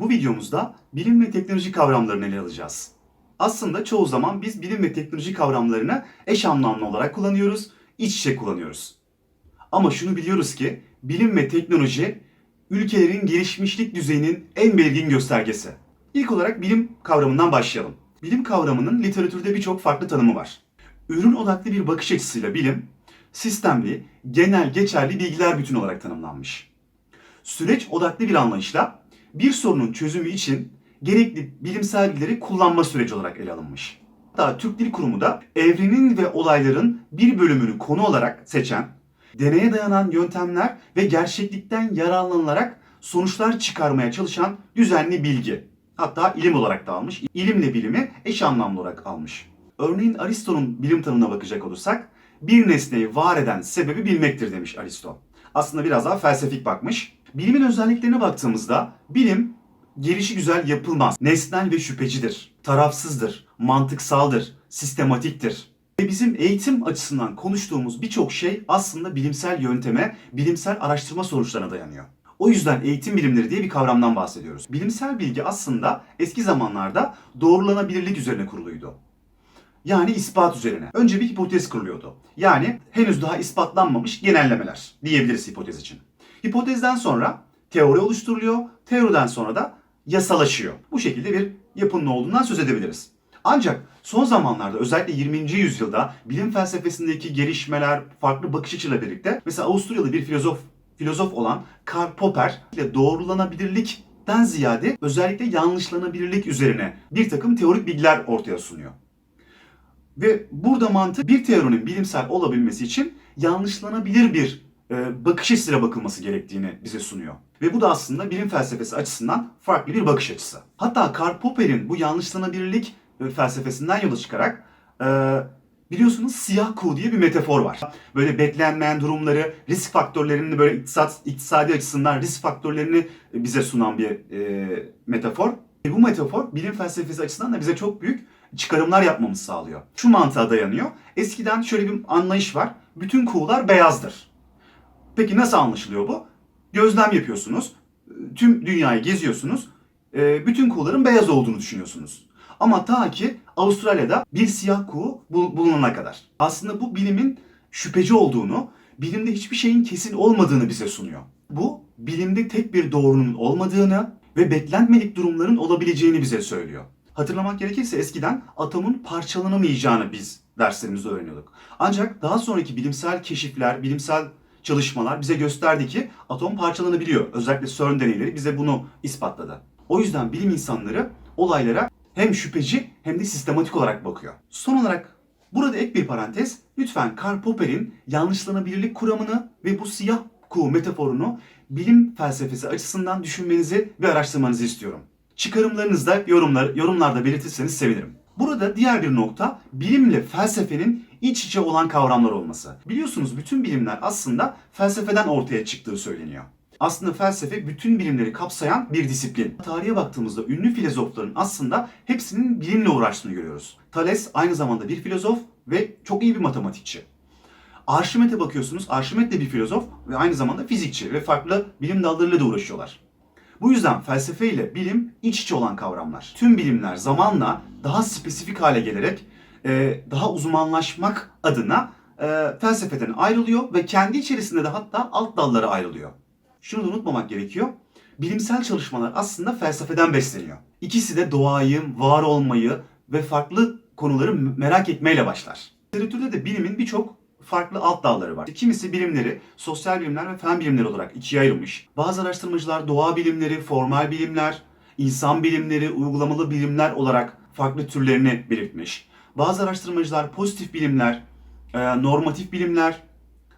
Bu videomuzda bilim ve teknoloji kavramlarını ele alacağız. Aslında çoğu zaman biz bilim ve teknoloji kavramlarını eş anlamlı olarak kullanıyoruz, iç içe kullanıyoruz. Ama şunu biliyoruz ki bilim ve teknoloji ülkelerin gelişmişlik düzeyinin en belirgin göstergesi. İlk olarak bilim kavramından başlayalım. Bilim kavramının literatürde birçok farklı tanımı var. Ürün odaklı bir bakış açısıyla bilim, sistemli, genel geçerli bilgiler bütünü olarak tanımlanmış. Süreç odaklı bir anlayışla bir sorunun çözümü için gerekli bilimsel bilgileri kullanma süreci olarak ele alınmış. Hatta Türk Dil Kurumu da evrenin ve olayların bir bölümünü konu olarak seçen, deneye dayanan yöntemler ve gerçeklikten yararlanılarak sonuçlar çıkarmaya çalışan düzenli bilgi. Hatta ilim olarak da almış. İlimle bilimi eş anlamlı olarak almış. Örneğin Aristo'nun bilim tanımına bakacak olursak, bir nesneyi var eden sebebi bilmektir demiş Aristo. Aslında biraz daha felsefik bakmış. Bilimin özelliklerine baktığımızda bilim gelişi güzel yapılmaz. Nesnel ve şüphecidir. Tarafsızdır, mantıksaldır, sistematiktir. Ve bizim eğitim açısından konuştuğumuz birçok şey aslında bilimsel yönteme, bilimsel araştırma sonuçlarına dayanıyor. O yüzden eğitim bilimleri diye bir kavramdan bahsediyoruz. Bilimsel bilgi aslında eski zamanlarda doğrulanabilirlik üzerine kuruluydu. Yani ispat üzerine. Önce bir hipotez kuruluyordu. Yani henüz daha ispatlanmamış genellemeler diyebiliriz hipotez için. Hipotezden sonra teori oluşturuluyor. Teoriden sonra da yasalaşıyor. Bu şekilde bir yapının olduğundan söz edebiliriz. Ancak son zamanlarda özellikle 20. yüzyılda bilim felsefesindeki gelişmeler, farklı bakış açıyla birlikte mesela Avusturyalı bir filozof filozof olan Karl Popper ile doğrulanabilirlikten ziyade özellikle yanlışlanabilirlik üzerine bir takım teorik bilgiler ortaya sunuyor. Ve burada mantık bir teorinin bilimsel olabilmesi için yanlışlanabilir bir bakış açısıyla bakılması gerektiğini bize sunuyor. Ve bu da aslında bilim felsefesi açısından farklı bir bakış açısı. Hatta Karl Popper'in bu yanlışlanabilirlik e, felsefesinden yola çıkarak e, biliyorsunuz siyah kuğu diye bir metafor var. Böyle beklenmeyen durumları, risk faktörlerini böyle iktisat, iktisadi açısından risk faktörlerini bize sunan bir e, metafor. E, bu metafor bilim felsefesi açısından da bize çok büyük çıkarımlar yapmamızı sağlıyor. Şu mantığa dayanıyor. Eskiden şöyle bir anlayış var. Bütün kuğular beyazdır. Peki nasıl anlaşılıyor bu? Gözlem yapıyorsunuz. Tüm dünyayı geziyorsunuz. e, Bütün kuğuların beyaz olduğunu düşünüyorsunuz. Ama ta ki Avustralya'da bir siyah kuğu bul- bulunana kadar. Aslında bu bilimin şüpheci olduğunu, bilimde hiçbir şeyin kesin olmadığını bize sunuyor. Bu bilimde tek bir doğrunun olmadığını ve beklenmedik durumların olabileceğini bize söylüyor. Hatırlamak gerekirse eskiden atomun parçalanamayacağını biz derslerimizde öğreniyorduk. Ancak daha sonraki bilimsel keşifler, bilimsel çalışmalar bize gösterdi ki atom parçalanabiliyor. Özellikle CERN deneyleri bize bunu ispatladı. O yüzden bilim insanları olaylara hem şüpheci hem de sistematik olarak bakıyor. Son olarak burada ek bir parantez. Lütfen Karl Popper'in yanlışlanabilirlik kuramını ve bu siyah kuğu metaforunu bilim felsefesi açısından düşünmenizi ve araştırmanızı istiyorum. Çıkarımlarınızda yorumlar, yorumlarda belirtirseniz sevinirim. Burada diğer bir nokta bilimle felsefenin iç içe olan kavramlar olması. Biliyorsunuz bütün bilimler aslında felsefeden ortaya çıktığı söyleniyor. Aslında felsefe bütün bilimleri kapsayan bir disiplin. Tarihe baktığımızda ünlü filozofların aslında hepsinin bilimle uğraştığını görüyoruz. Thales aynı zamanda bir filozof ve çok iyi bir matematikçi. Arşimet'e bakıyorsunuz. Arşimet de bir filozof ve aynı zamanda fizikçi ve farklı bilim dallarıyla da uğraşıyorlar. Bu yüzden felsefe ile bilim iç içe olan kavramlar. Tüm bilimler zamanla daha spesifik hale gelerek e, daha uzmanlaşmak adına e, felsefeden ayrılıyor ve kendi içerisinde de hatta alt dallara ayrılıyor. Şunu da unutmamak gerekiyor. Bilimsel çalışmalar aslında felsefeden besleniyor. İkisi de doğayı, var olmayı ve farklı konuları merak etmeyle başlar. Literatürde de bilimin birçok farklı alt dalları var. Kimisi bilimleri sosyal bilimler ve fen bilimleri olarak ikiye ayırmış. Bazı araştırmacılar doğa bilimleri, formal bilimler, insan bilimleri, uygulamalı bilimler olarak farklı türlerini belirtmiş. Bazı araştırmacılar pozitif bilimler, e, normatif bilimler,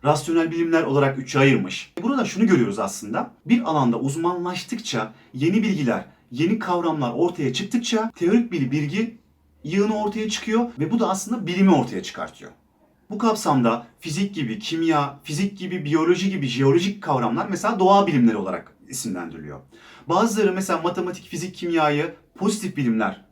rasyonel bilimler olarak üçe ayırmış. Burada şunu görüyoruz aslında. Bir alanda uzmanlaştıkça yeni bilgiler, yeni kavramlar ortaya çıktıkça teorik bir bilgi yığını ortaya çıkıyor ve bu da aslında bilimi ortaya çıkartıyor. Bu kapsamda fizik gibi, kimya, fizik gibi, biyoloji gibi jeolojik kavramlar mesela doğa bilimleri olarak isimlendiriliyor. Bazıları mesela matematik, fizik, kimyayı pozitif bilimler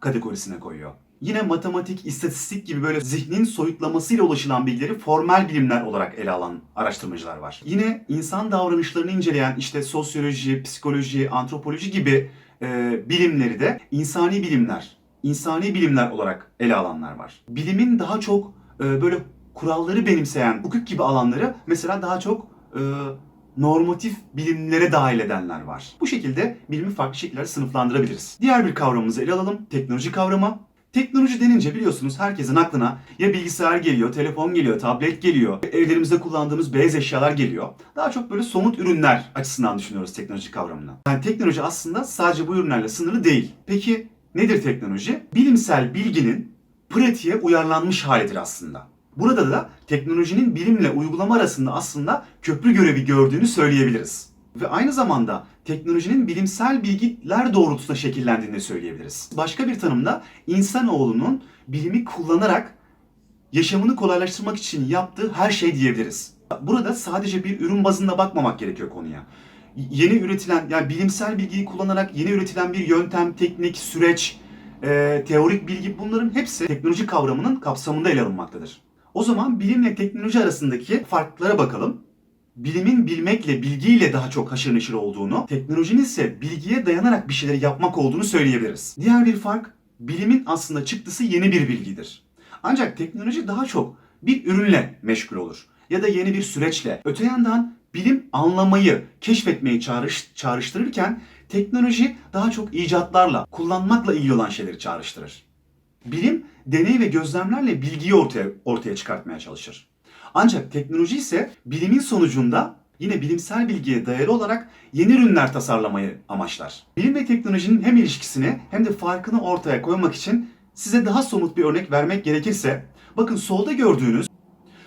kategorisine koyuyor. Yine matematik, istatistik gibi böyle zihnin soyutlamasıyla ulaşılan bilgileri formel bilimler olarak ele alan araştırmacılar var. Yine insan davranışlarını inceleyen işte sosyoloji, psikoloji, antropoloji gibi e, bilimleri de insani bilimler, insani bilimler olarak ele alanlar var. Bilimin daha çok e, böyle kuralları benimseyen hukuk gibi alanları mesela daha çok e, normatif bilimlere dahil edenler var. Bu şekilde bilimi farklı şekillerde sınıflandırabiliriz. Diğer bir kavramımızı ele alalım. Teknoloji kavramı. Teknoloji denince biliyorsunuz herkesin aklına ya bilgisayar geliyor, telefon geliyor, tablet geliyor, evlerimizde kullandığımız beyaz eşyalar geliyor. Daha çok böyle somut ürünler açısından düşünüyoruz teknoloji kavramını. Yani teknoloji aslında sadece bu ürünlerle sınırlı değil. Peki nedir teknoloji? Bilimsel bilginin pratiğe uyarlanmış halidir aslında. Burada da teknolojinin bilimle uygulama arasında aslında köprü görevi gördüğünü söyleyebiliriz. Ve aynı zamanda teknolojinin bilimsel bilgiler doğrultusunda şekillendiğini de söyleyebiliriz. Başka bir tanımda insanoğlunun bilimi kullanarak yaşamını kolaylaştırmak için yaptığı her şey diyebiliriz. Burada sadece bir ürün bazında bakmamak gerekiyor konuya. Yeni üretilen, yani bilimsel bilgiyi kullanarak yeni üretilen bir yöntem, teknik, süreç, e, teorik bilgi bunların hepsi teknoloji kavramının kapsamında ele alınmaktadır. O zaman bilimle teknoloji arasındaki farklara bakalım. Bilimin bilmekle, bilgiyle daha çok haşır neşir olduğunu, teknolojinin ise bilgiye dayanarak bir şeyleri yapmak olduğunu söyleyebiliriz. Diğer bir fark, bilimin aslında çıktısı yeni bir bilgidir. Ancak teknoloji daha çok bir ürünle meşgul olur ya da yeni bir süreçle. Öte yandan bilim anlamayı, keşfetmeyi çağrış, çağrıştırırken teknoloji daha çok icatlarla, kullanmakla ilgili olan şeyleri çağrıştırır. Bilim deney ve gözlemlerle bilgiyi ortaya ortaya çıkartmaya çalışır. Ancak teknoloji ise bilimin sonucunda yine bilimsel bilgiye dayalı olarak yeni ürünler tasarlamayı amaçlar. Bilim ve teknolojinin hem ilişkisini hem de farkını ortaya koymak için size daha somut bir örnek vermek gerekirse bakın solda gördüğünüz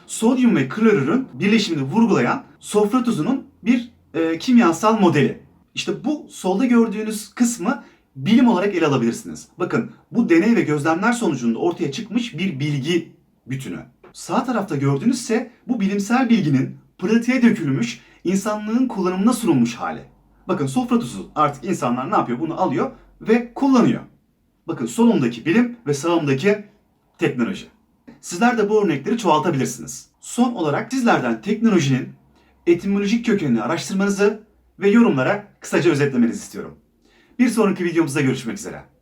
sodyum ve klorürün birleşimini vurgulayan sofra tuzunun bir e, kimyasal modeli. İşte bu solda gördüğünüz kısmı bilim olarak ele alabilirsiniz. Bakın bu deney ve gözlemler sonucunda ortaya çıkmış bir bilgi bütünü. Sağ tarafta gördüğünüz ise bu bilimsel bilginin pratiğe dökülmüş, insanlığın kullanımına sunulmuş hali. Bakın sofra tuzu artık insanlar ne yapıyor? Bunu alıyor ve kullanıyor. Bakın solumdaki bilim ve sağımdaki teknoloji. Sizler de bu örnekleri çoğaltabilirsiniz. Son olarak sizlerden teknolojinin etimolojik kökenini araştırmanızı ve yorumlara kısaca özetlemenizi istiyorum. Bir sonraki videomuzda görüşmek üzere.